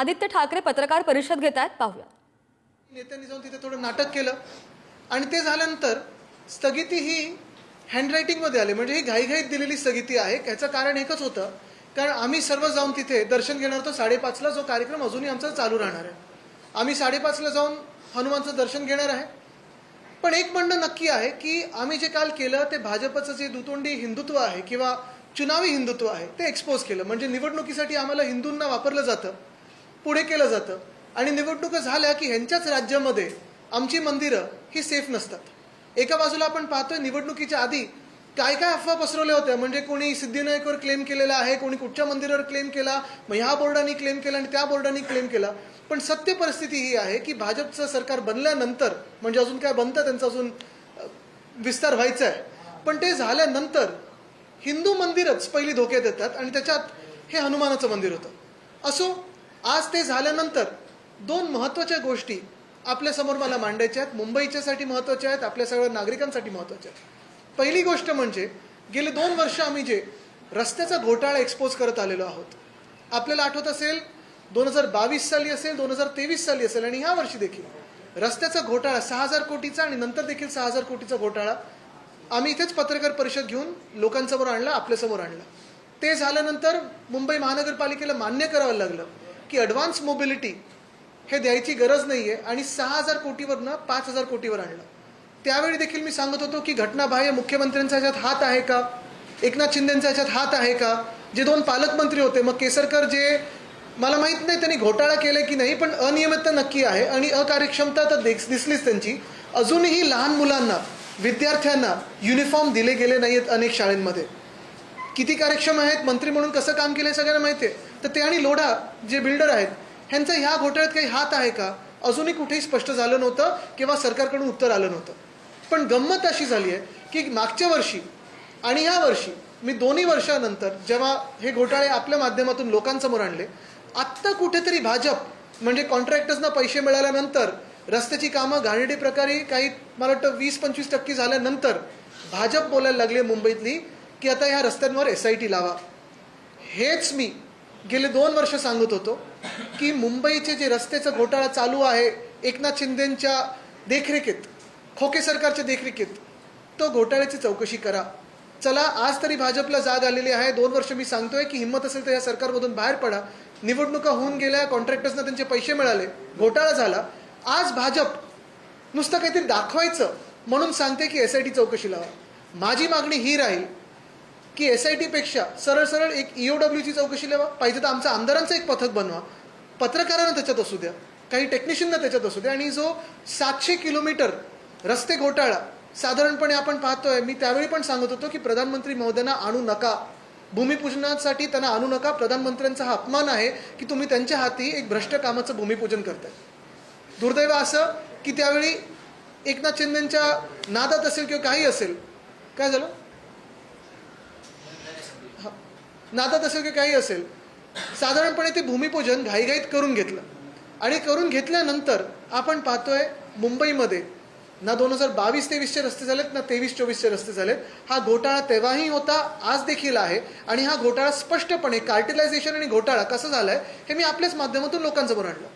आदित्य ठाकरे पत्रकार परिषद घेत आहेत पाहूया. नेत्यांनी जाऊन तिथे थोडं नाटक केलं. आणि ते झाल्यानंतर स्थगिती ही हँडरायटिंगमध्ये आली. म्हणजे ही घाईघाईत दिलेली स्थगिती आहे. याचं कारण एकच होतं. कारण आम्ही सर्व जाऊन तिथे दर्शन घेणार होतो साडेपाचला जो कार्यक्रम अजूनही आमचा चालू राहणार आहे. आम्ही साडेपाचला जाऊन हनुमानचं दर्शन घेणार आहे. पण एक म्हणणं नक्की आहे की आम्ही जे काल केलं ते भाजपचं जे दुतोंडी हिंदुत्व आहे किंवा चुनावी हिंदुत्व आहे ते एक्सपोज केलं. म्हणजे निवडणुकीसाठी आम्हाला हिंदूंना वापरलं जातं. पुढे केलं जातं. आणि निवडणुका झाल्या की ह्यांच्याच राज्यामध्ये आमची मंदिरं ही सेफ नसतात. एका बाजूला आपण पाहतोय निवडणुकीच्या आधी काय काय अफवा पसरवल्या होत्या. म्हणजे कोणी सिद्धिनायकवर क्लेम केलेला आहे कोणी कुठच्या मंदिरावर क्लेम केला मग ह्या बोर्डाने क्लेम केला आणि त्या बोर्डाने क्लेम केला. पण सत्य परिस्थिती ही आहे की भाजपचं सरकार बनल्यानंतर म्हणजे अजून काय बनतं त्यांचा अजून विस्तार व्हायचा आहे. पण ते झाल्यानंतर हिंदू मंदिरच पहिली धोक्यात येतात आणि त्याच्यात हे हनुमानाचं मंदिर होतं. असो आज ते झाल्यानंतर दोन महत्त्वाच्या गोष्टी आपल्यासमोर मला मांडायच्या आहेत. मुंबईच्यासाठी महत्त्वाच्या आहेत आपल्या सगळ्या नागरिकांसाठी महत्त्वाच्या आहेत. पहिली गोष्ट म्हणजे गेले दोन वर्ष आम्ही जे रस्त्याचा घोटाळा एक्सपोज करत आलेलो आहोत आपल्याला आठवत असेल दोन हजार बावीस साली असेल दोन हजार तेवीस साली असेल आणि ह्या वर्षी देखील रस्त्याचा घोटाळा सहा हजार कोटीचा आणि नंतर देखील सहा हजार कोटीचा घोटाळा आम्ही इथेच पत्रकार परिषद घेऊन लोकांसमोर आणला आपल्यासमोर आणला. ते झाल्यानंतर मुंबई महानगरपालिकेला मान्य करावं लागलं. की ॲडव्हान्स मोबिलिटी हे द्यायची गरज नाही आहे आणि सहा हजार कोटीवरनं पाच हजार कोटीवर आणलं. त्यावेळी देखील मी सांगत होतो की घटनाबाह्य मुख्यमंत्र्यांचा ह्याच्यात हात आहे का? एकनाथ शिंदेंचा ह्याच्यात हात आहे का? जे दोन पालकमंत्री होते मग केसरकर जे मला माहीत नाही त्यांनी घोटाळा केला की नाही पण अनियमितता नक्की आहे आणि अकार्यक्षमता तर दिस- दिसलीच त्यांची. अजूनही लहान मुलांना विद्यार्थ्यांना युनिफॉर्म दिले गेले नाही आहेत अनेक शाळेंमध्ये. किती कार्यक्षम आहेत मंत्री म्हणून कसं काम केलं आहे सगळ्यांना माहिती आहे. तर ते आणि लोढा जे बिल्डर आहेत ह्यांचा ह्या घोटाळ्यात काही हात आहे का? अजूनही कुठेही स्पष्ट झालं नव्हतं किंवा सरकारकडून उत्तर आलं नव्हतं. पण गंमत अशी झाली आहे की मागच्या वर्षी आणि ह्या वर्षी मी दोन्ही वर्षानंतर जेव्हा हे घोटाळे आपल्या माध्यमातून लोकांसमोर आणले आत्ता कुठेतरी भाजप म्हणजे कॉन्ट्रॅक्टर्सना पैसे मिळाल्यानंतर रस्त्याची कामं घाणेडी प्रकारे काही मला वाटतं वीस पंचवीस टक्के झाल्यानंतर भाजप बोलायला लागले मुंबईतली की आता ह्या रस्त्यांवर एस आय टी लावा. हेच मी गेले दोन वर्ष सांगत होतो की मुंबईचे जे रस्त्याचा घोटाळा चालू आहे एकनाथ शिंदेंच्या देखरेखीत खोके सरकारच्या देखरेखीत तो घोटाळ्याची चौकशी करा. चला आज तरी भाजपला जाग आलेली आहे. दोन वर्ष मी सांगतोय की हिंमत असेल तर या सरकारमधून बाहेर पडा. निवडणुका होऊन गेल्या कॉन्ट्रॅक्टर्सना त्यांचे पैसे मिळाले घोटाळा झाला. आज भाजप नुसतं काहीतरी दाखवायचं म्हणून सांगते की एस आय टी चौकशी लावा. माझी मागणी ही राहील की एस आय टीपेक्षा सरळ सरळ एक ओ डब्ल्यूची चौकशी लावा. पाहिजे तर आमचा आमदारांचं एक पथक बनवा. पत्रकारांना त्याच्यात असू द्या. काही टेक्निशियनना त्याच्यात असू द्या. आणि जो सातशे किलोमीटर रस्ते घोटाळा साधारणपणे आपण पाहतोय मी त्यावेळी पण सांगत होतो की प्रधानमंत्री महोदयांना आणू नका. भूमिपूजनासाठी त्यांना आणू नका. प्रधानमंत्र्यांचा हा अपमान आहे की तुम्ही त्यांच्या हाती एक भ्रष्ट कामाचं भूमिपूजन करताय. दुर्दैव असं की त्यावेळी एकनाथ शिंदेच्या नादात असेल किंवा काही असेल. काय झालं? नादात असेल की काही असेल साधारणपणे ते भूमिपूजन घाईघाईत करून घेतलं. आणि करून घेतल्यानंतर आपण पाहतोय मुंबईमध्ये ना दोन हजार बावीस तेवीसचे रस्ते झालेत ना तेवीस चोवीसचे रस्ते झालेत. हा घोटाळा तेव्हाही होता आज देखील आहे. आणि हा घोटाळा स्पष्टपणे कार्टिलायझेशन आणि घोटाळा कसं झालाय हे मी आपल्याच माध्यमातून लोकांसमोर आणलं.